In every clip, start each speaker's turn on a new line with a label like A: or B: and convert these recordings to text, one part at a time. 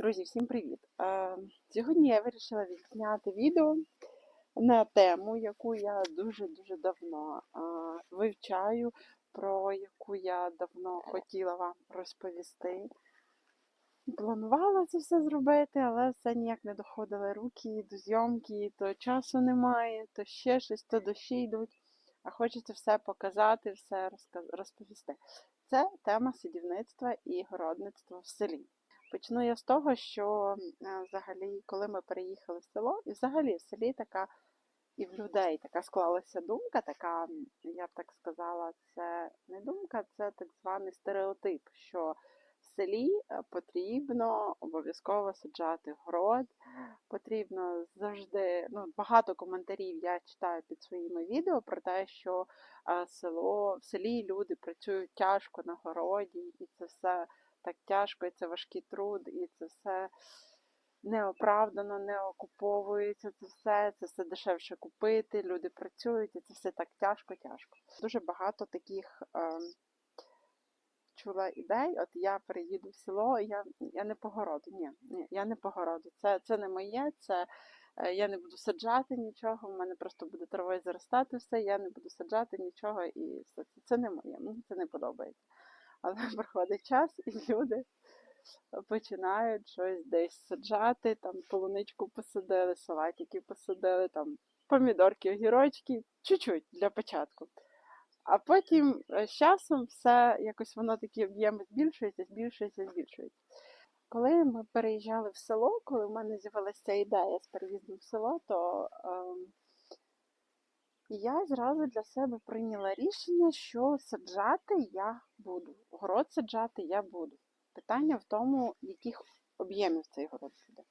A: Друзі, всім привіт! Е, Сьогодні я вирішила відзняти відео на тему, яку я дуже-дуже давно е, вивчаю, про яку я давно хотіла вам розповісти. Планувала це все зробити, але все ніяк не доходили руки до зйомки, то часу немає, то ще щось, то дощі йдуть. А хочеться все показати, все розповісти. Це тема садівництва і городництва в селі. Почну я з того, що е, взагалі, коли ми переїхали в село, і взагалі в селі така і в людей така склалася думка, така, я б так сказала, це не думка, це так званий стереотип, що в селі е, потрібно обов'язково саджати город, потрібно завжди, ну, багато коментарів я читаю під своїми відео про те, що е, село, в селі люди працюють тяжко на городі, і це все так тяжко, і це важкий труд, і це все неоправдано, не окуповується це все, це все дешевше купити, люди працюють, і це все так тяжко-тяжко. Дуже багато таких е, чула ідей. От я переїду в село, я, я не по городу. Ні, ні, я не по городу. Це, це не моє, це е, я не буду саджати нічого, в мене просто буде травою заростати все, я не буду саджати нічого, і все це не моє, мені це не подобається. Але проходить час, і люди починають щось десь саджати, там полуничку посадили, салатики посадили, там помідорки, огірочки, чуть-чуть для початку. А потім е, з часом все якось воно такі об'єми збільшується, збільшується, збільшується. Коли ми переїжджали в село, коли в мене з'явилася ідея з переїздом в село, то ем, я зразу для себе прийняла рішення, що саджати я буду. Город саджати я буду. Питання в тому, яких об'ємів цей город буде.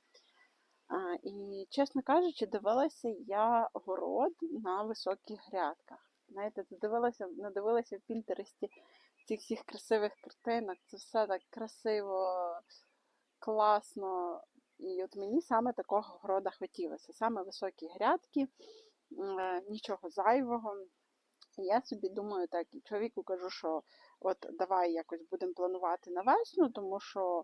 A: А, і, чесно кажучи, дивилася я город на високих грядках. Знаєте, дивилася, надивилася в Пінтересті цих всіх красивих картинок. Це все так красиво, класно. І от мені саме такого города хотілося. Саме високі грядки, нічого зайвого. Я собі думаю, так, і чоловіку кажу, що от давай якось будемо планувати на весну, тому що,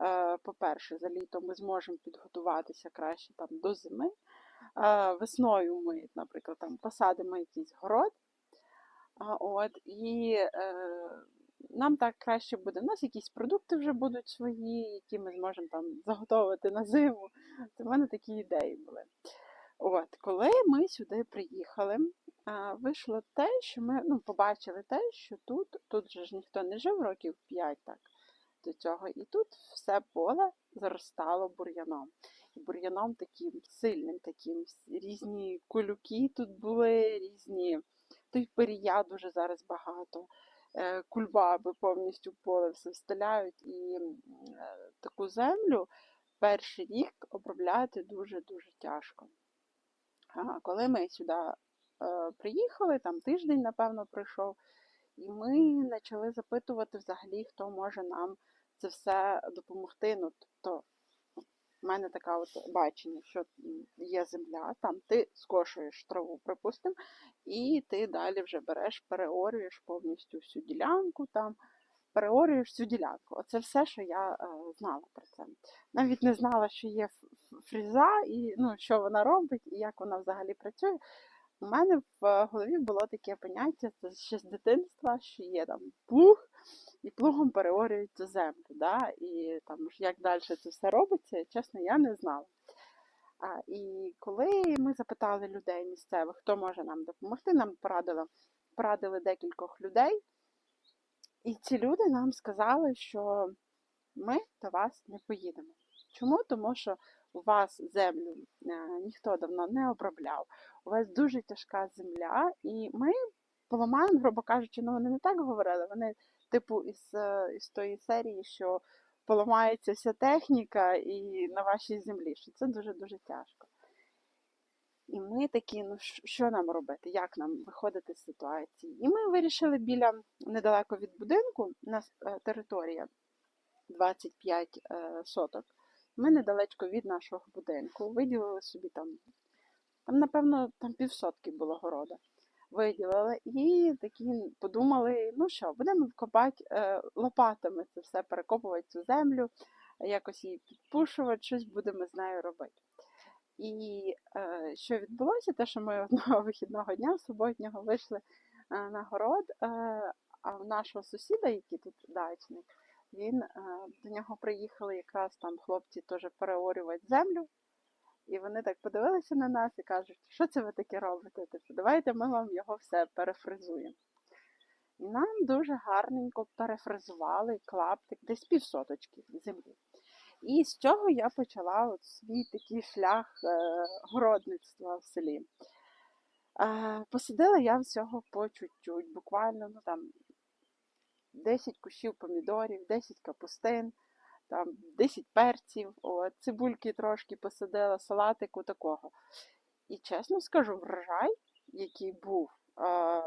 A: е, по-перше, за літо ми зможемо підготуватися краще там до зими. Е, весною ми, наприклад, там посадимо якийсь город. От, і е, нам так краще буде. У нас якісь продукти вже будуть свої, які ми зможемо там заготовити на зиму. Це в мене такі ідеї були. От, коли ми сюди приїхали, вийшло те, що ми ну, побачили те, що тут, тут же ж ніхто не жив років 5 так до цього, і тут все поле заростало бур'яном. І бур'яном таким сильним, таким різні колюки тут були, різні. Той пирія дуже зараз багато. е, Кульбаби повністю поле все встеляють, і е, таку землю перший рік обробляти дуже-дуже тяжко. Коли ми сюди е, приїхали, там тиждень, напевно, пройшов, і ми почали запитувати взагалі, хто може нам це все допомогти. Ну, тобто, в мене таке от бачення, що є земля, там ти скошуєш траву, припустимо, і ти далі вже береш, переорюєш повністю всю ділянку, там, переорюєш всю ділянку. Оце все, що я е, знала про це. Навіть не знала, що є ф- ф- і ну, що вона робить, і як вона взагалі працює. У мене в голові було таке поняття, це ще з дитинства, що є там плуг, і плугом переорюють цю землю. Да? І там як далі це все робиться, чесно, я не знала. А, і коли ми запитали людей місцевих, хто може нам допомогти, нам порадили, порадили декількох людей. І ці люди нам сказали, що ми до вас не поїдемо. Чому? Тому що у вас землю е, ніхто давно не обробляв, у вас дуже тяжка земля, і ми поламаємо, грубо кажучи, ну вони не так говорили. Вони, типу, із, е, із тої серії, що поламається вся техніка і на вашій землі, що це дуже-дуже тяжко. І ми такі, ну що- нам робити, як нам виходити з ситуації? І ми вирішили біля недалеко від будинку, у нас е, територія 25 е, соток. Ми недалечко від нашого будинку виділили собі там, там, напевно, там півсотки було города. Виділили і такі подумали, ну що, будемо копати е, лопатами це все, перекопувати цю землю, якось її підпушувати, щось будемо з нею робити. І е, що відбулося? Те, що ми одного вихідного дня суботнього вийшли е, на город, е, а в нашого сусіда, який тут дачник, він е, до нього приїхали якраз там хлопці теж переорювати землю. І вони так подивилися на нас і кажуть, що це ви таке робите? Типу, давайте ми вам його все перефризуємо. І нам дуже гарненько перефризували клаптик, десь півсоточки землі. І з цього я почала от свій такий шлях е, городництва в селі. Е, посадила я всього по чуть-чуть, буквально ну, там, 10 кущів помідорів, 10 капустин, там, 10 перців, от, цибульки трошки посадила, салатику такого. І чесно скажу, врожай, який був, е,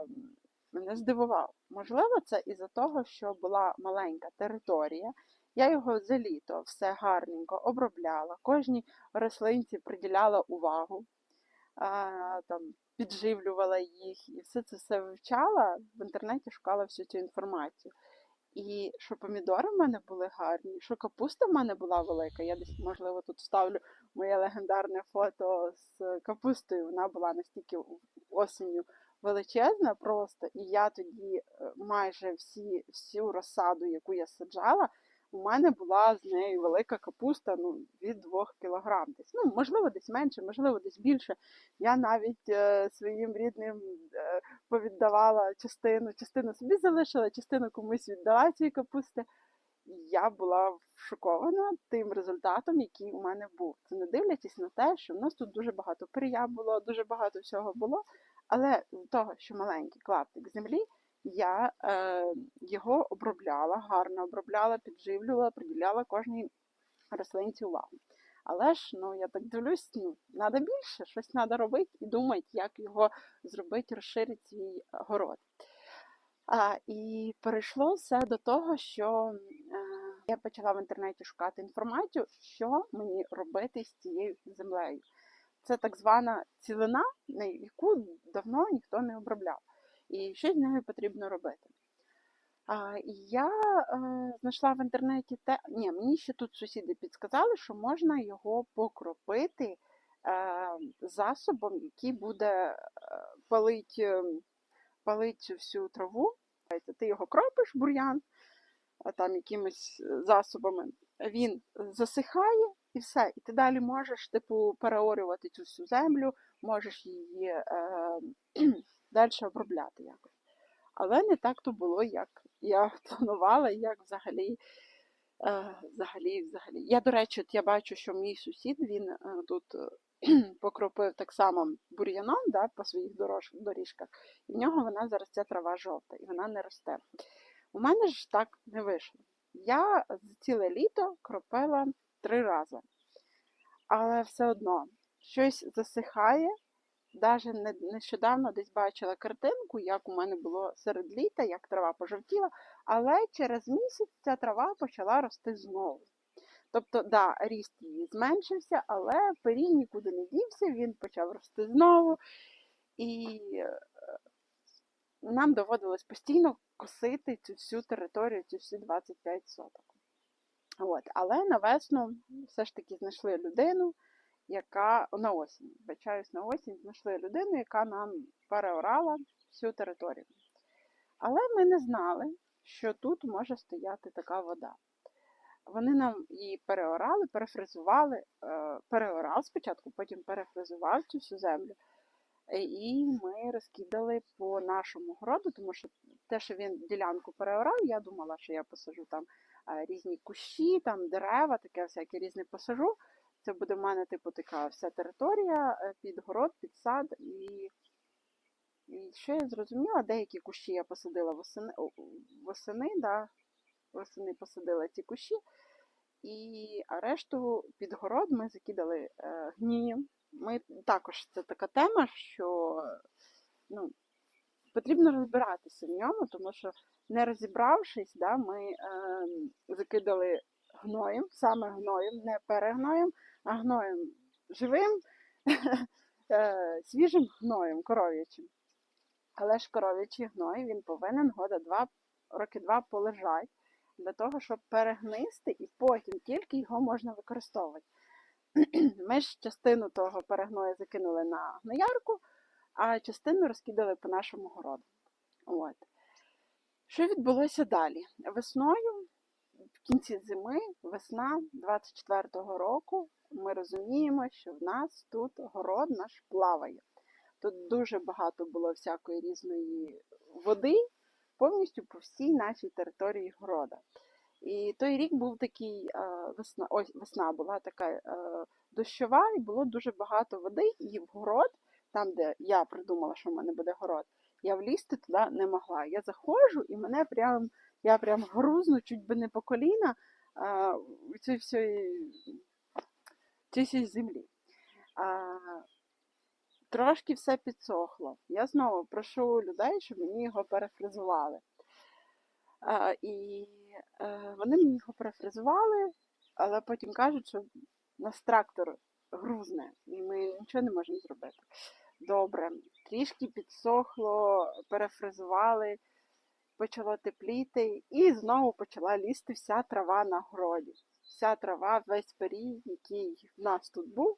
A: мене здивував. Можливо, це із-за того, що була маленька територія. Я його за літо все гарненько обробляла, кожній рослинці приділяла увагу, там, підживлювала їх і все це все вивчала, в інтернеті шукала всю цю інформацію. І що помідори в мене були гарні, що капуста в мене була велика. Я десь, можливо, тут вставлю моє легендарне фото з капустою. Вона була настільки осінню величезна просто. І я тоді е, майже всі, всю розсаду, яку я саджала, у мене була з нею велика капуста ну, від 2 кг десь. Ну, можливо, десь менше, можливо, десь більше. Я навіть е, своїм рідним е, повіддавала частину, частину собі залишила, частину комусь віддала цієї капусти. Я була шокована тим результатом, який у мене був. Це не дивлячись на те, що в нас тут дуже багато пир'я було, дуже багато всього було. Але того, що маленький клаптик землі, я е, його обробляла, гарно обробляла, підживлювала, приділяла кожній рослинці увагу. Але ж, ну, я так дивлюсь, ну, треба більше, щось треба робити і думати, як його зробити, розширити свій город. А, І перейшло все до того, що е, я почала в інтернеті шукати інформацію, що мені робити з цією землею. Це так звана цілина, на яку давно ніхто не обробляв. І що з нею потрібно робити. А, я е, знайшла в інтернеті те, ні, мені ще тут сусіди підказали, що можна його покропити е, засобом, який буде е, палить, е, палить всю траву. Ти його кропиш, бур'ян, там якимись засобами, він засихає і все. І ти далі можеш типу, переорювати цю всю землю, можеш її е, далі обробляти якось. Але не так то було, як я планувала, як взагалі. Е, взагалі, взагалі. Я, до речі, от я бачу, що мій сусід він е, тут е, покропив так само бур'яном да, по своїх дорож, доріжках, і в нього вона зараз ця трава жовта, і вона не росте. У мене ж так не вийшло. Я ціле літо кропила три рази. Але все одно щось засихає. Навіть нещодавно десь бачила картинку, як у мене було серед літа, як трава пожовтіла, але через місяць ця трава почала рости знову. Тобто, да, ріст її зменшився, але пирій нікуди не дівся, він почав рости знову. І е, нам доводилось постійно косити цю всю територію, цю всі 25 соток. От. Але на весну все ж таки знайшли людину, яка на осінь, вибачаюсь, на осінь знайшли людину, яка нам переорала всю територію. Але ми не знали, що тут може стояти така вода. Вони нам її переорали, перефризували, е, переорав спочатку, потім перефризував цю всю землю. І ми розкидали по нашому городу, тому що те, що він ділянку переорав, я думала, що я посажу там е, різні кущі, там дерева, таке всяке різне посажу. Це буде в мене, типу, така вся територія е, під город, під сад. І і що я зрозуміла, деякі кущі я посадила восени, восени, да, восени посадила ці кущі, і а решту під город ми закидали е, гнієм. Ми також це така тема, що ну, потрібно розбиратися в ньому, тому що не розібравшись, да, ми е, закидали гноєм, саме гноєм, не перегноєм, гноєм живим, е, свіжим гноєм, коров'ячим. Але ж коров'ячий гной він повинен года два, роки два полежати, для того, щоб перегнисти, і потім тільки його можна використовувати. Ми ж частину того перегною закинули на гноярку, а частину розкидали по нашому городу. От. Що відбулося далі? Весною, в кінці зими, весна 24-го року, ми розуміємо, що в нас тут город наш плаває. Тут дуже багато було всякої різної води, повністю по всій нашій території города. І той рік був такий, е, весна, ось весна була така е, дощова, і було дуже багато води, і в город, там, де я придумала, що в мене буде город, я влізти туди не могла. Я заходжу і мене прям, я прям грузну чуть би не по коліна а, цій всій землі. А, трошки все підсохло. Я знову прошу людей, щоб мені його перефризували. А, і е, вони мені його перефризували, але потім кажуть, що нас трактор грузне, і ми нічого не можемо зробити. Добре, трішки підсохло, перефризували, почало тепліти, і знову почала лізти вся трава на городі. Вся трава, весь перій, який в нас тут був,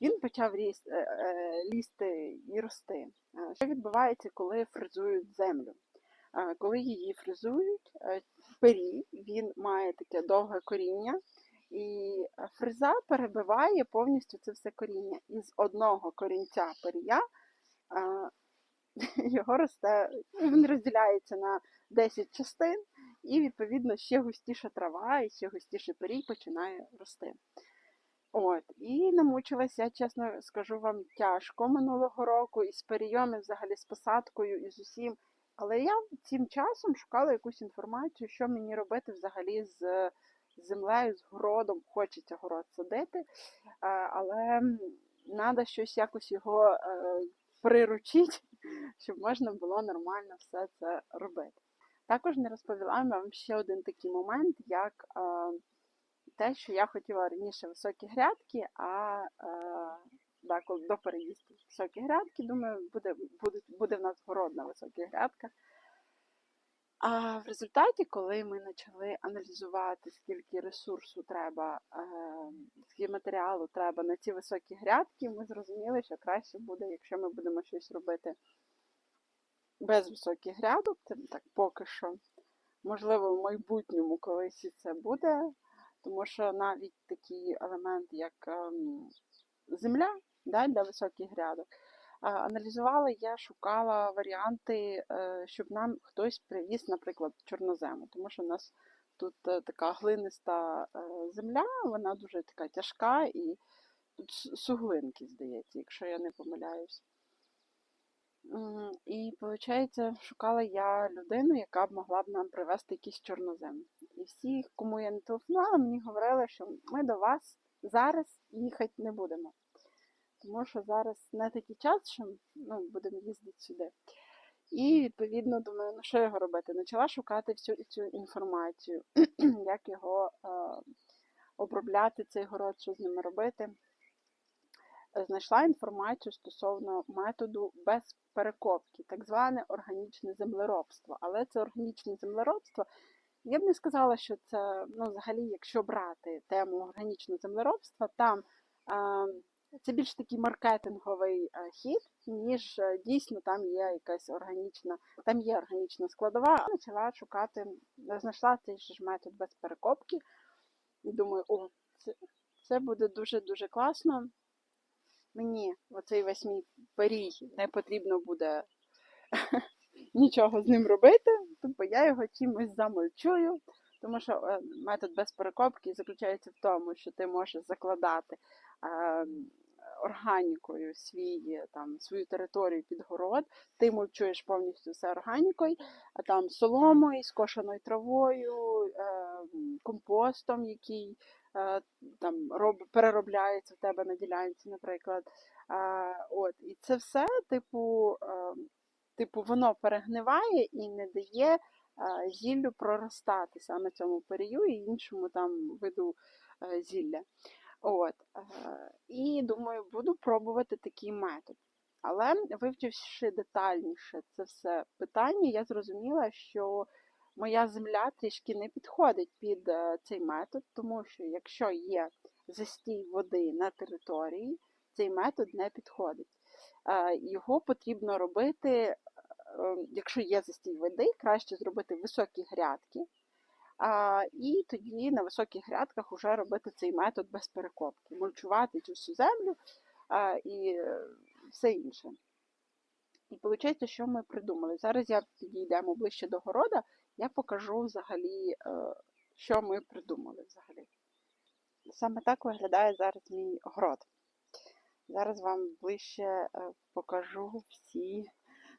A: він почав е, е, лізти і рости. Е, Що відбувається, коли фрезують землю? Коли її фрезують, е, перій, він має таке довге коріння, і фреза перебиває повністю це все коріння. І з одного корінця перія його росте, він розділяється на 10 частин, і, відповідно, ще густіша трава і ще густіший перій починає рости. От, і намучилася, чесно скажу вам, тяжко минулого року і з перійом, взагалі з посадкою, і з усім. Але я цим часом шукала якусь інформацію, що мені робити взагалі з землею, з городом. Хочеться город садити, але треба щось якось його е, приручити, щоб можна було нормально все це робити. Також не розповіла вам ще один такий момент, як е, те, що я хотіла раніше високі грядки, а е, да, коли до переїзду високі грядки, думаю, буде, буде, буде в нас город на грядках. А в результаті, коли ми почали аналізувати, скільки ресурсу треба, е, скільки матеріалу треба на ці високі грядки, ми зрозуміли, що краще буде, якщо ми будемо щось робити без високих грядок, це так поки що. Можливо, в майбутньому колись і це буде, тому що навіть такий елемент, як ем, земля да, для високих грядок, а, аналізувала, я шукала варіанти, е, щоб нам хтось привіз, наприклад, чорнозему, тому що в нас тут е, така глиниста е, земля, вона дуже така тяжка і тут суглинки, здається, якщо я не помиляюсь. І, виходить, шукала я людину, яка б могла б нам привезти якийсь чорнозем. І всі, кому я не телефонувала, мені говорили, що ми до вас зараз їхати не будемо. Тому що зараз не такий час, що ну, будемо їздити сюди. І відповідно думаю, ну що його робити? Почала шукати всю цю інформацію, як його е, обробляти, цей город, що з ними робити. Знайшла інформацію стосовно методу без перекопки, так зване органічне землеробство. Але це органічне землеробство. Я б не сказала, що це ну, взагалі, якщо брати тему органічного землеробства, там це більш такий маркетинговий е, хід, ніж е, дійсно там є якась органічна, там є органічна складова. Я Почала шукати, знайшла цей ж метод без перекопки. І думаю, о, це, це буде дуже-дуже класно. Мені оцей весь мій перій не потрібно буде нічого з ним робити, тобто я його чимось замульчую. Тому що е, метод без перекопки заключається в тому, що ти можеш закладати е, органікою свій, там, свою територію під город, ти мульчуєш повністю все органікою, а там соломою, скошеною травою, е, компостом, який там роб, переробляється в тебе на ділянці, наприклад. Е, от, і це все, типу, е, типу, воно перегниває і не дає е, зіллю проростати саме цьому перію і іншому там виду е, зілля. От, е, і думаю, буду пробувати такий метод. Але вивчивши детальніше це все питання, я зрозуміла, що моя земля трішки не підходить під е, цей метод, тому що якщо є застій води на території, цей метод не підходить. Е, Його потрібно робити, е, якщо є застій води, краще зробити високі грядки. А, і тоді на високих грядках вже робити цей метод без перекопки, мульчувати цю всю землю а, і все інше. І виходить, що ми придумали. Зараз я підійдемо ближче до города, я покажу взагалі, е, що ми придумали взагалі. Саме так виглядає зараз мій город. Зараз вам ближче е, покажу всі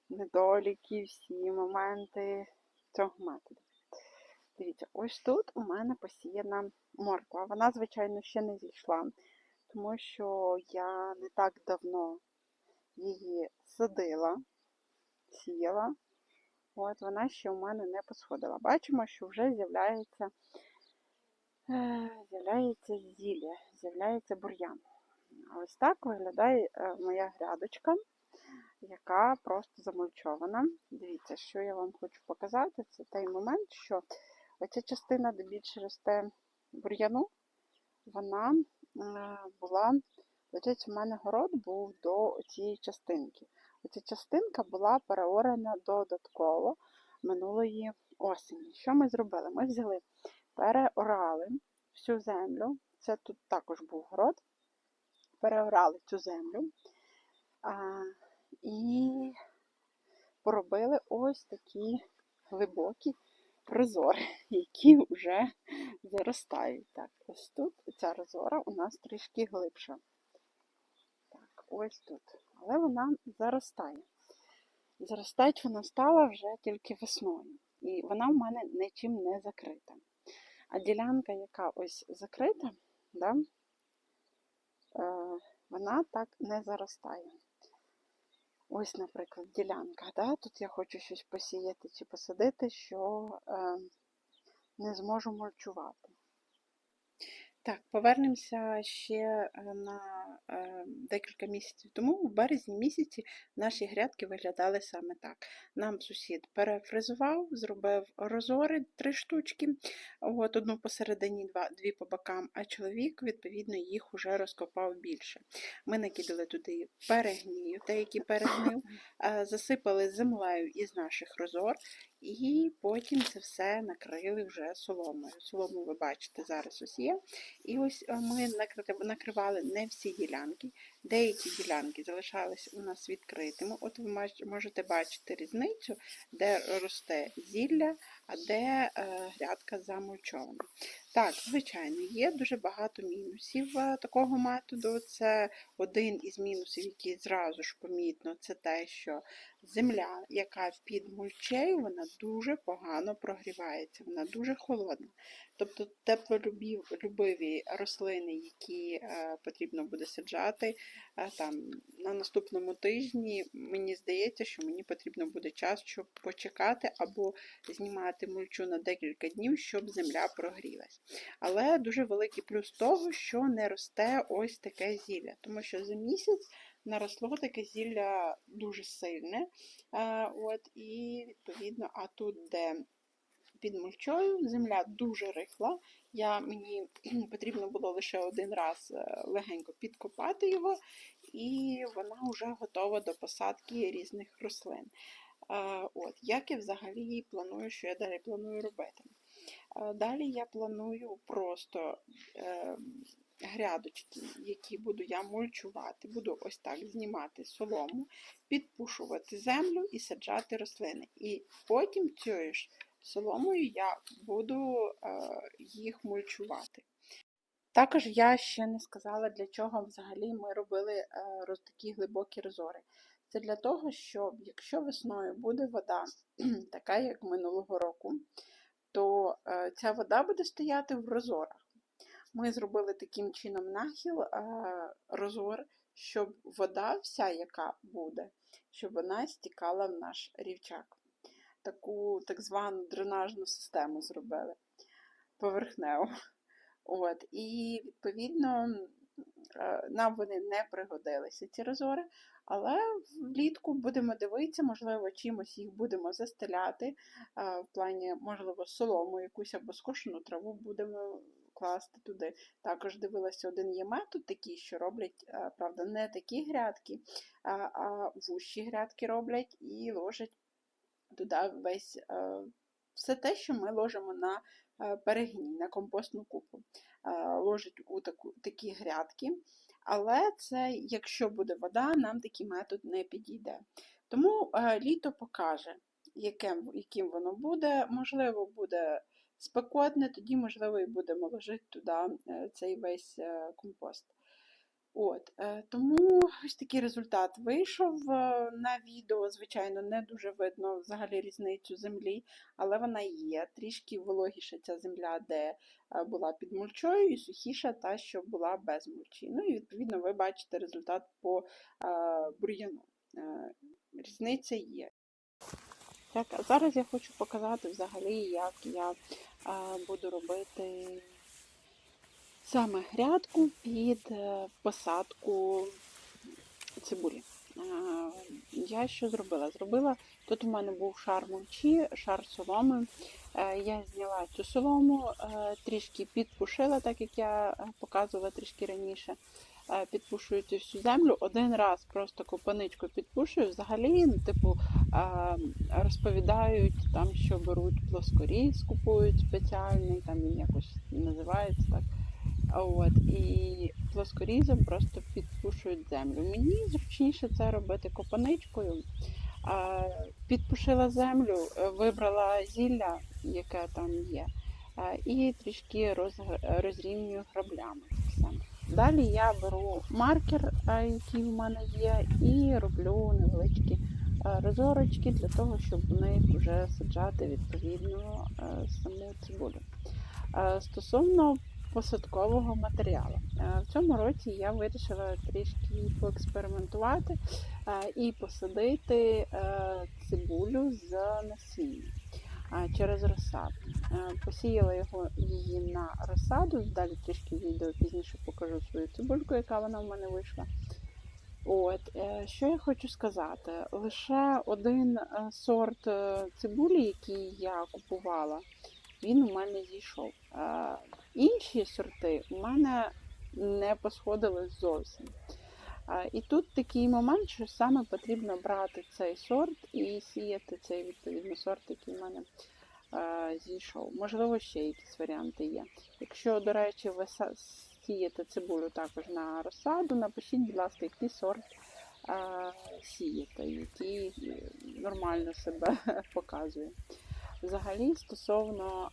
A: недоліки, всі моменти цього методу. Дивіться, ось тут у мене посіяна морква. Вона, звичайно, ще не зійшла, тому що я не так давно її садила, сіяла. От вона ще у мене не посходила. Бачимо, що вже з'являється е, з'являється зілля, з'являється бур'ян. Ось так виглядає е, моя грядочка, яка просто замульчована. Дивіться, що я вам хочу показати. Це той момент, що оця частина, де більше росте бур'яну, вона е, була, ось у мене город був до цієї частинки. Оця частинка була переорена додатково минулої осені. Що ми зробили? Ми взяли, переорали всю землю. Це тут також був город. Переорали цю землю а, і поробили ось такі глибокі розори, які вже заростають. Так, ось тут ця розора у нас трішки глибша. Так, ось тут. Але вона заростає. Заростать вона стала вже тільки весною. І вона в мене нічим не закрита. А ділянка, яка ось закрита, да, е, вона так не заростає. Ось, наприклад, ділянка. Да? Тут я хочу щось посіяти чи посадити, що е, не зможу мульчувати. Так, повернемося ще е, на е, декілька місяців тому. У березні місяці наші грядки виглядали саме так. Нам сусід перефризував, зробив розори три штучки, от одну посередині, два, дві по бокам, а чоловік, відповідно, їх уже розкопав більше. Ми накидали туди перегнію, те, який перегнив, е, засипали землею із наших розор, і потім це все накрили вже соломою. Солому ви бачите, зараз ось є. І ось е, ми накривали не всі ділянки. Деякі ділянки залишались у нас відкритими. От ви можете бачити різницю, де росте зілля, а де е, грядка замульчована. Так, звичайно, є дуже багато мінусів е, такого методу. Це один із мінусів, який зразу ж помітно, це те, що земля, яка під мульчею, вона дуже погано прогрівається, вона дуже холодна. Тобто теплолюбиві рослини, які е, потрібно буде саджати е, там, на наступному тижні, мені здається, що мені потрібно буде час, щоб почекати або знімати мульчу на декілька днів, щоб земля прогрілась. Але дуже великий плюс того, що не росте ось таке зілля, тому що за місяць наросло таке зілля дуже сильне. Е, От, і відповідно, а тут, де під мульчою, земля дуже рихла. Я, Мені потрібно було лише один раз е, легенько підкопати його, і вона вже готова до посадки різних рослин. Е, От, Як я взагалі планую, що я далі планую робити? Е, Далі я планую просто грядочки, які буду я мульчувати. Буду ось так знімати солому, підпушувати землю і саджати рослини. І потім цією ж соломою я буду е, їх мульчувати. Також я ще не сказала, для чого взагалі ми робили е, роз- такі глибокі розори. Це для того, щоб якщо весною буде вода, така як минулого року, то е, ця вода буде стояти в розорах. Ми зробили таким чином нахил розор, щоб вода, вся, яка буде, щоб вона стікала в наш рівчак. Таку так звану дренажну систему зробили поверхневу. От, і відповідно е, нам вони не пригодилися, ці розори, але влітку будемо дивитися, можливо, чимось їх будемо застеляти, е, в плані, можливо, солому якусь або скошену траву будемо класти туди. Також дивилася, один є метод такий, що роблять, е, правда, не такі грядки, а, а вущі грядки роблять і ложать туди весь е, все те, що ми ложимо на е, перегній, на компостну купу. Е, Ложать у таку, такі грядки. Але це, якщо буде вода, нам такий метод не підійде. Тому літо покаже, яким, яким воно буде. Можливо, буде спекотне, тоді, можливо, і будемо ложити туди цей весь компост. От, е, Тому ось такий результат вийшов е, на відео. Звичайно, не дуже видно взагалі різницю землі, але вона є. Трішки вологіша ця земля, де е, була під мульчою, і сухіша та, що була без мульчі. Ну і відповідно ви бачите результат по бур'яну. Різниця є. Так, а зараз я хочу показати взагалі, як я буду робити саме грядку під е, посадку цибулі. Я що зробила? Зробила, тут у мене був шар мульчі, шар соломи. Е, Я зняла цю солому, е, трішки підпушила, так як я показувала трішки раніше. Підпушую цю всю землю. Один раз просто копаничку підпушую. Взагалі, ну, типу, розповідають там, що беруть плоскоріз, купують спеціальний, там він якось називається так. От, і плоскорізом просто підпушують землю. Мені зручніше це робити копаничкою. Підпушила землю, е, вибрала зілля, яке там є, а, і трішки роз, розрівнюю граблями. Далі я беру маркер, а, який в мене є, і роблю невеличкі розорочки для того, щоб в них вже саджати відповідно саму цибулю. Стосовно посадкового матеріалу. Е, В цьому році я вирішила трішки поекспериментувати е, і посадити е, цибулю з насіння через розсаду. Посіяла його її на розсаду. Далі трішки відео пізніше покажу свою цибульку, яка вона в мене вийшла. От, що я хочу сказати? Лише один сорт цибулі, який я купувала, він у мене зійшов. Інші сорти у мене не посходили зовсім. І тут такий момент, що саме потрібно брати цей сорт і сіяти цей відповідно сорт, який в мене зійшов. Можливо, ще якісь варіанти є. Якщо, до речі, ви сієте цибулю також на розсаду, напишіть, будь ласка, який сорт сієте, який е, нормально себе показує. Взагалі, стосовно.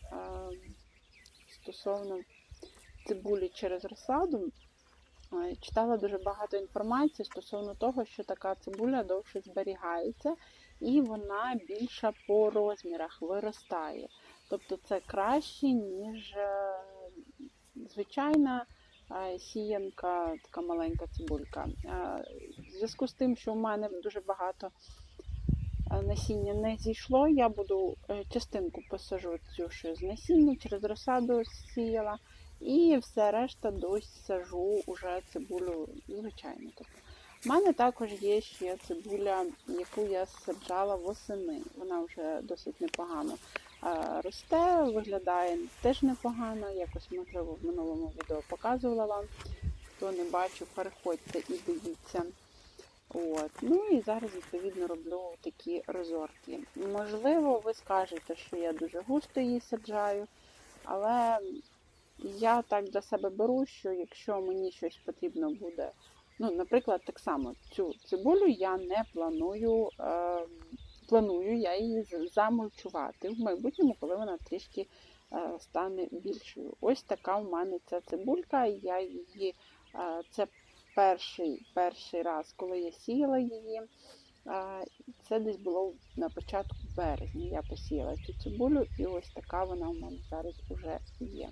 A: Стосовно цибулі через розсаду, читала дуже багато інформації стосовно того, що така цибуля довше зберігається і вона більша по розмірах виростає. Тобто це краще, ніж е, звичайна е, сіянка, така маленька цибулька. Е, В зв'язку з тим, що в мене дуже багато насіння не зійшло, я буду е, частинку посажу цю що з насіння, через розсаду сіяла, і все решта дось сажу уже цибулю звичайно. В мене також є ще цибуля, яку я саджала восени. Вона вже досить непогано е, росте, виглядає теж непогано. Якось, можливо, в минулому відео показувала вам. Хто не бачив, переходьте і дивіться. От. Ну і зараз, відповідно, роблю такі розорки. Можливо, ви скажете, що я дуже густо її саджаю, але я так для себе беру, що якщо мені щось потрібно буде, ну, наприклад, так само цю цибулю я не планую, е, планую я її замульчувати в майбутньому, коли вона трішки е, стане більшою. Ось така в мене ця цибулька, я її, е, це перший, перший раз, коли я сіяла її. Це десь було на початку березня. Я посіяла цю цибулю, і ось така вона у мене зараз вже є.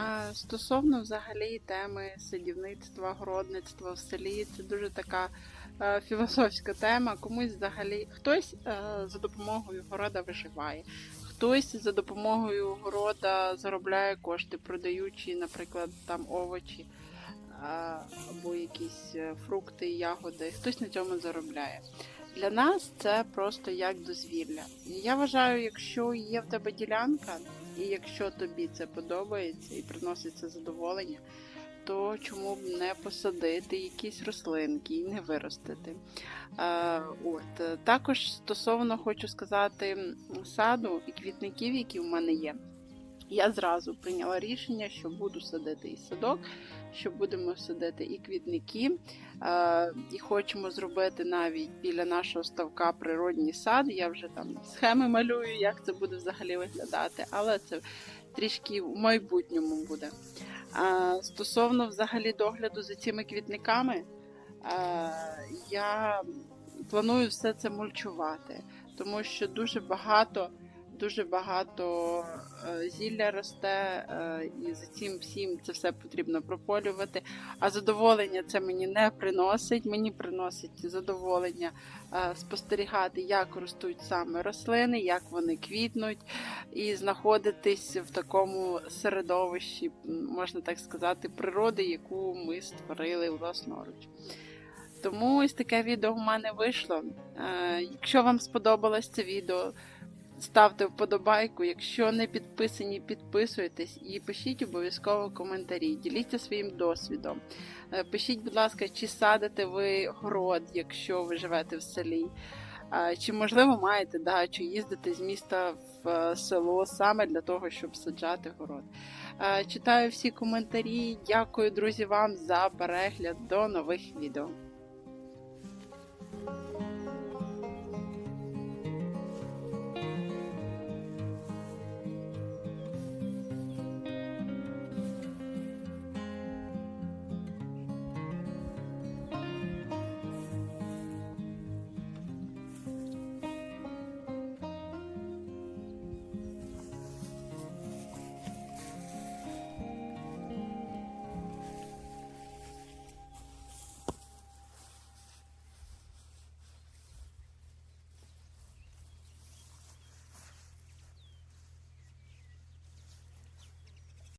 A: А стосовно взагалі теми садівництва, городництва в селі, це дуже така е, філософська тема. Комусь взагалі хтось е, за допомогою города виживає, хтось за допомогою города заробляє кошти, продаючи, наприклад, там овочі е, або якісь е, фрукти, ягоди. Хтось на цьому заробляє. Для нас це просто як дозвілля. Я вважаю, якщо є в тебе ділянка, і якщо тобі це подобається і приносить це задоволення, то чому б не посадити якісь рослинки і не виростити. Е, от. Також стосовно хочу сказати саду і квітників, які в мене є. Я зразу прийняла рішення, що буду садити і садок, що будемо садити і квітники, і хочемо зробити навіть біля нашого ставка природній сад. Я вже там схеми малюю, як це буде взагалі виглядати, але це трішки в майбутньому буде. Стосовно взагалі догляду за цими квітниками, я планую все це мульчувати, тому що дуже багато. Дуже багато е, зілля росте, е, і за цим всім це все потрібно прополювати. А задоволення це мені не приносить. Мені приносить задоволення е, спостерігати, як ростуть саме рослини, як вони квітнуть, і знаходитись в такому середовищі, можна так сказати, природи, яку ми створили власноруч. Тому ось таке відео в мене вийшло. Якщо вам сподобалось це відео, ставте вподобайку. Якщо не підписані, підписуйтесь і пишіть обов'язково коментарі. Діліться своїм досвідом. Е, Пишіть, будь ласка, чи садите ви город, якщо ви живете в селі. Чи можливо маєте дачу, їздити з міста в е, село саме для того, щоб саджати город. Читаю всі коментарі. Дякую, друзі, вам за перегляд. До нових відео.